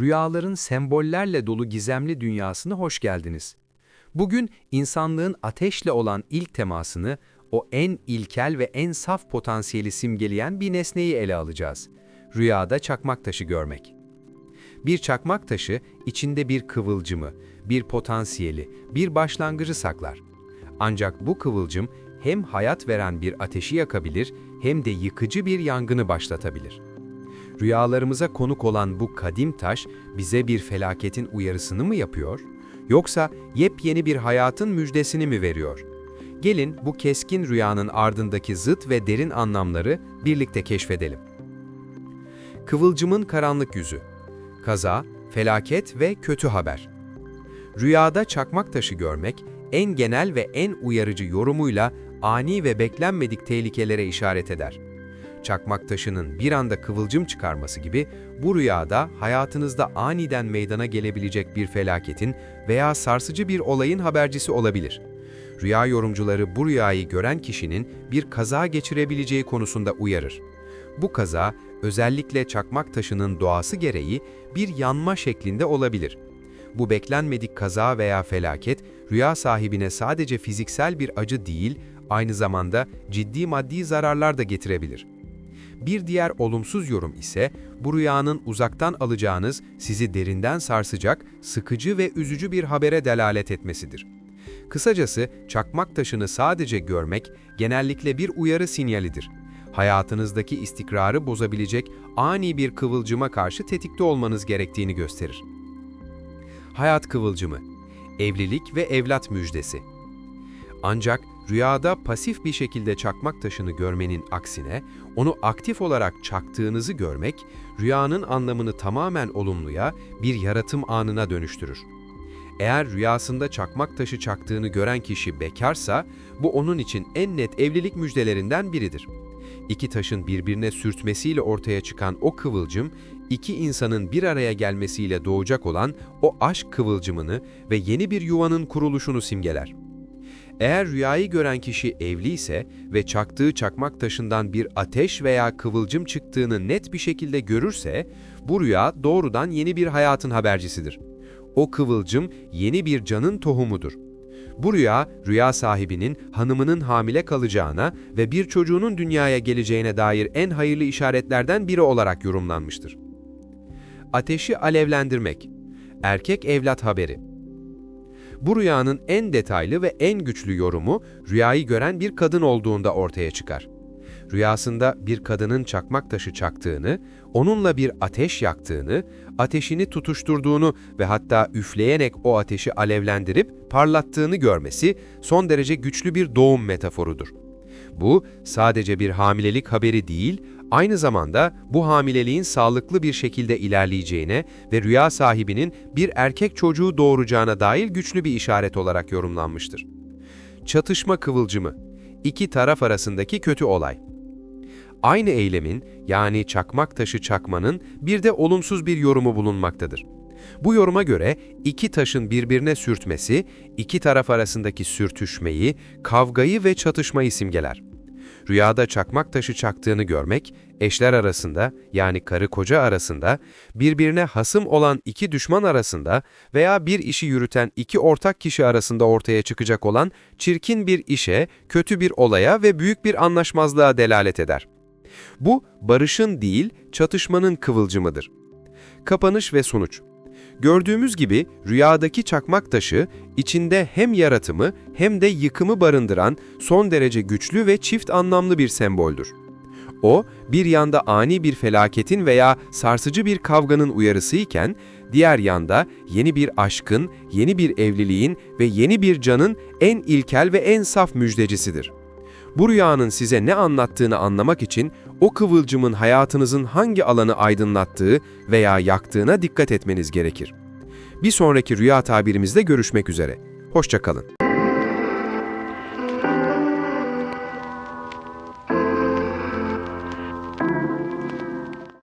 rüyaların sembollerle dolu gizemli dünyasına hoş geldiniz. Bugün insanlığın ateşle olan ilk temasını, o en ilkel ve en saf potansiyeli simgeleyen bir nesneyi ele alacağız. Rüyada çakmak taşı görmek. Bir çakmak taşı içinde bir kıvılcımı, bir potansiyeli, bir başlangıcı saklar. Ancak bu kıvılcım hem hayat veren bir ateşi yakabilir hem de yıkıcı bir yangını başlatabilir. Rüyalarımıza konuk olan bu kadim taş bize bir felaketin uyarısını mı yapıyor? Yoksa yepyeni bir hayatın müjdesini mi veriyor? Gelin bu keskin rüyanın ardındaki zıt ve derin anlamları birlikte keşfedelim. Kıvılcımın karanlık yüzü Kaza, felaket ve kötü haber. Rüyada çakmak taşı görmek, en genel ve en uyarıcı yorumuyla ani ve beklenmedik tehlikelere işaret eder çakmak taşının bir anda kıvılcım çıkarması gibi bu rüyada hayatınızda aniden meydana gelebilecek bir felaketin veya sarsıcı bir olayın habercisi olabilir. Rüya yorumcuları bu rüyayı gören kişinin bir kaza geçirebileceği konusunda uyarır. Bu kaza özellikle çakmak taşının doğası gereği bir yanma şeklinde olabilir. Bu beklenmedik kaza veya felaket rüya sahibine sadece fiziksel bir acı değil, aynı zamanda ciddi maddi zararlar da getirebilir. Bir diğer olumsuz yorum ise bu rüyanın uzaktan alacağınız sizi derinden sarsacak, sıkıcı ve üzücü bir habere delalet etmesidir. Kısacası çakmak taşını sadece görmek genellikle bir uyarı sinyalidir. Hayatınızdaki istikrarı bozabilecek ani bir kıvılcıma karşı tetikte olmanız gerektiğini gösterir. Hayat kıvılcımı, evlilik ve evlat müjdesi. Ancak rüyada pasif bir şekilde çakmak taşını görmenin aksine, onu aktif olarak çaktığınızı görmek, rüyanın anlamını tamamen olumluya, bir yaratım anına dönüştürür. Eğer rüyasında çakmak taşı çaktığını gören kişi bekarsa, bu onun için en net evlilik müjdelerinden biridir. İki taşın birbirine sürtmesiyle ortaya çıkan o kıvılcım, iki insanın bir araya gelmesiyle doğacak olan o aşk kıvılcımını ve yeni bir yuvanın kuruluşunu simgeler. Eğer rüyayı gören kişi evli ise ve çaktığı çakmak taşından bir ateş veya kıvılcım çıktığını net bir şekilde görürse, bu rüya doğrudan yeni bir hayatın habercisidir. O kıvılcım yeni bir canın tohumudur. Bu rüya, rüya sahibinin hanımının hamile kalacağına ve bir çocuğunun dünyaya geleceğine dair en hayırlı işaretlerden biri olarak yorumlanmıştır. Ateşi alevlendirmek Erkek evlat haberi bu rüyanın en detaylı ve en güçlü yorumu rüyayı gören bir kadın olduğunda ortaya çıkar. Rüyasında bir kadının çakmak taşı çaktığını, onunla bir ateş yaktığını, ateşini tutuşturduğunu ve hatta üfleyerek o ateşi alevlendirip parlattığını görmesi son derece güçlü bir doğum metaforudur. Bu sadece bir hamilelik haberi değil, aynı zamanda bu hamileliğin sağlıklı bir şekilde ilerleyeceğine ve rüya sahibinin bir erkek çocuğu doğuracağına dair güçlü bir işaret olarak yorumlanmıştır. Çatışma kıvılcımı İki taraf arasındaki kötü olay Aynı eylemin yani çakmak taşı çakmanın bir de olumsuz bir yorumu bulunmaktadır. Bu yoruma göre iki taşın birbirine sürtmesi, iki taraf arasındaki sürtüşmeyi, kavgayı ve çatışmayı simgeler. Rüyada çakmak taşı çaktığını görmek, eşler arasında yani karı koca arasında, birbirine hasım olan iki düşman arasında veya bir işi yürüten iki ortak kişi arasında ortaya çıkacak olan çirkin bir işe, kötü bir olaya ve büyük bir anlaşmazlığa delalet eder. Bu, barışın değil, çatışmanın kıvılcımıdır. Kapanış ve sonuç Gördüğümüz gibi rüyadaki çakmak taşı içinde hem yaratımı hem de yıkımı barındıran son derece güçlü ve çift anlamlı bir semboldür. O, bir yanda ani bir felaketin veya sarsıcı bir kavganın uyarısı iken, diğer yanda yeni bir aşkın, yeni bir evliliğin ve yeni bir canın en ilkel ve en saf müjdecisidir. Bu rüyanın size ne anlattığını anlamak için o kıvılcımın hayatınızın hangi alanı aydınlattığı veya yaktığına dikkat etmeniz gerekir. Bir sonraki rüya tabirimizde görüşmek üzere. Hoşçakalın.